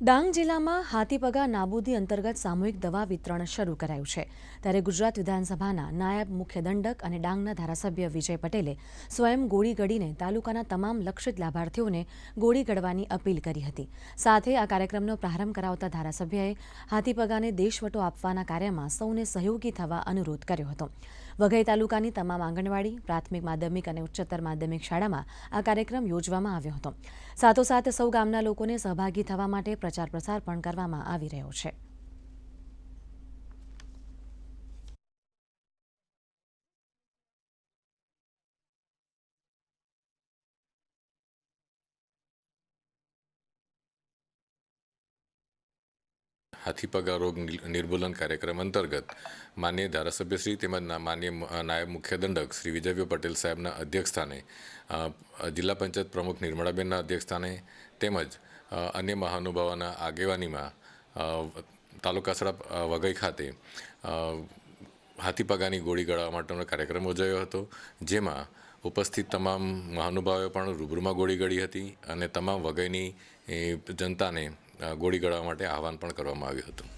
ડાંગ જિલ્લામાં હાથીપગા નાબૂદી અંતર્ગત સામૂહિક દવા વિતરણ શરૂ કરાયું છે. ત્યારે ગુજરાત વિધાનસભાના નાયબ મુખ્ય દંડક અને ડાંગના ધારાસભ્ય વિજય પટેલે સ્વયં ગોળી ગળીને તાલુકાના તમામ લક્ષિત લાભાર્થીઓને ગોળી ગળવાની અપીલ કરી હતી. સાથે આ કાર્યક્રમનો પ્રારંભ કરાવતા ધારાસભ્યએ હાથીપગાને દેશવટો આપવાના કાર્યમાં સૌને સહયોગી થવા અનુરોધ કર્યો હતો. વઘઈ તાલુકાની તમામ આંગણવાડી, પ્રાથમિક માધ્યમિક અને ઉચ્ચતર માધ્યમિક શાળામાં આ કાર્યક્રમ યોજવામાં આવ્યો હતો. સાથોસાથ સૌ ગામના લોકોને સહભાગી થવા માટે પ્રચાર પ્રસાર પણ કરવામાં આવી રહ્યો છે. હાથીપગા રોગ નિર્મૂલન કાર્યક્રમ અંતર્ગત માન્ય ધારાસભ્યશ્રી તેમજ ના- માનનીય મ- અ, નાયબ મુખ્ય દંડક શ્રી વિજયભાઈ પટેલ સાહેબના અધ્યક્ષસ્થાને જિલ્લા પંચાયત પ્રમુખ નિર્મળાબેનના અધ્યક્ષસ્થાને તેમજ અન્ય મહાનુભાવોના આગેવાનીમાં તાલુકાસડા તાલુકા વઘઈ ખાતે હાથીપગાની ગોળી ગળવા માટેનો કાર્યક્રમ યોજાયો હતો જેમાં ઉપસ્થિત તમામ મહાનુભાવોએ પણ રૂબરૂમાં ગોળી ગળી હતી અને તમામ વગયની એ, જનતાને ગોળી ગળવા માટે આહવાન પણ કરવામાં આવ્યું હતું.